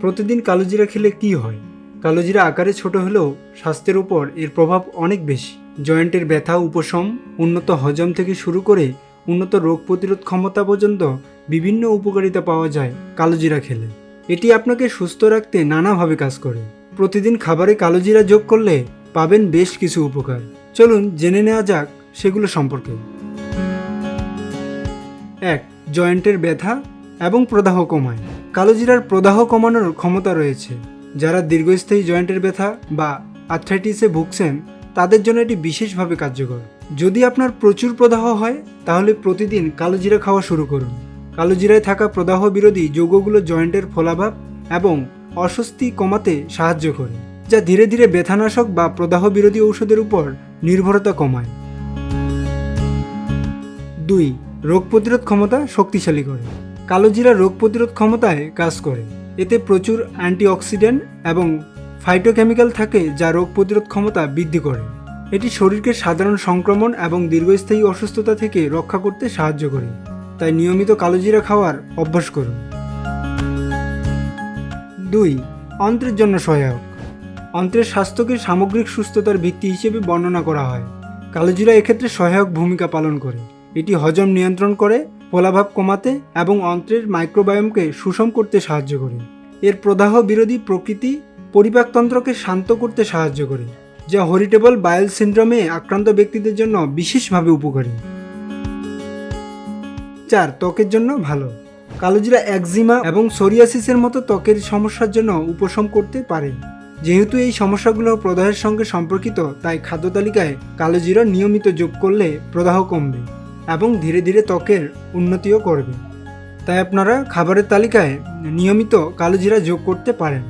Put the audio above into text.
প্রতিদিন কালোজিরা খেলে কি হয়? কালোজিরা আকারে ছোট হলেও স্বাস্থ্যের উপর এর প্রভাব অনেক বেশি। জয়েন্টের ব্যথা, উপশম, উন্নত হজম থেকে শুরু করে উন্নত রোগ প্রতিরোধ ক্ষমতা পর্যন্ত বিভিন্ন উপকারিতা পাওয়া যায় কালোজিরা খেলে। এটি আপনাকে সুস্থ রাখতে নানাভাবে কাজ করে। প্রতিদিন খাবারে কালোজিরা যোগ করলে পাবেন বেশ কিছু উপকার। চলুন জেনে নেওয়া যাক সেগুলো সম্পর্কে। এক, জয়েন্টের ব্যথা এবং প্রদাহ কমায়। কালোজিরার প্রদাহ কমানোর ক্ষমতা রয়েছে। যারা দীর্ঘস্থায়ী জয়েন্টের ব্যথা বা আর্থ্রাইটিসে ভুগছেন, তাদের জন্য এটি বিশেষভাবে কার্যকর। যদি আপনার প্রচুর প্রদাহ হয়, তাহলে প্রতিদিন কালোজিরা খাওয়া শুরু করুন। কালোজিরায় থাকা প্রদাহ বিরোধী যৌগগুলো জয়েন্টের ফোলাভাব এবং অস্বস্তি কমাতে সাহায্য করে, যা ধীরে ধীরে ব্যথানাশক বা প্রদাহ বিরোধী ঔষধের উপর নির্ভরতা কমায়। দুই, রোগ প্রতিরোধ ক্ষমতা শক্তিশালী করে। কালোজিরা রোগ প্রতিরোধ ক্ষমতায় কাজ করে। এতে প্রচুর অ্যান্টিঅক্সিডেন্ট এবং ফাইটোকেমিক্যাল থাকে যা রোগ প্রতিরোধ ক্ষমতা বৃদ্ধি করে। এটি শরীরকে সাধারণ সংক্রমণ এবং দীর্ঘস্থায়ী অসুস্থতা থেকে রক্ষা করতে সাহায্য করে। তাই নিয়মিত কালোজিরা খাওয়ার অভ্যাস করুন। দুই, অন্ত্রের জন্য সহায়ক। অন্ত্রের স্বাস্থ্যকে সামগ্রিক সুস্থতার ভিত্তি হিসেবে বর্ণনা করা হয়। কালোজিরা এক্ষেত্রে সহায়ক ভূমিকা পালন করে। এটি হজম নিয়ন্ত্রণ করে ফলাভাব কমাতে এবং অন্ত্রের মাইক্রোবায়োমকে সুষম করতে সাহায্য করে। এর প্রদাহ বিরোধী প্রকৃতি পরিপাকতন্ত্রকে শান্ত করতে সাহায্য করে, যা হরিটেবল বায়োল সিন্ড্রোমে আক্রান্ত ব্যক্তিদের জন্য বিশেষভাবে উপকারী। চার, ত্বকের জন্য ভালো। কালোজিরা একজিমা এবং সোরিয়াসিসের মতো ত্বকের সমস্যার জন্য উপশম করতে পারে। যেহেতু এই সমস্যাগুলো প্রদাহের সঙ্গে সম্পর্কিত, তাই খাদ্য তালিকায় কালোজিরা নিয়মিত যোগ করলে প্রদাহ কমবে। এবং ধীরে ধীরে ত্বকের উন্নতিও করবে। তাই আপনারা খাবারের তালিকায় নিয়মিত কালোজিরা যোগ করতে পারেন।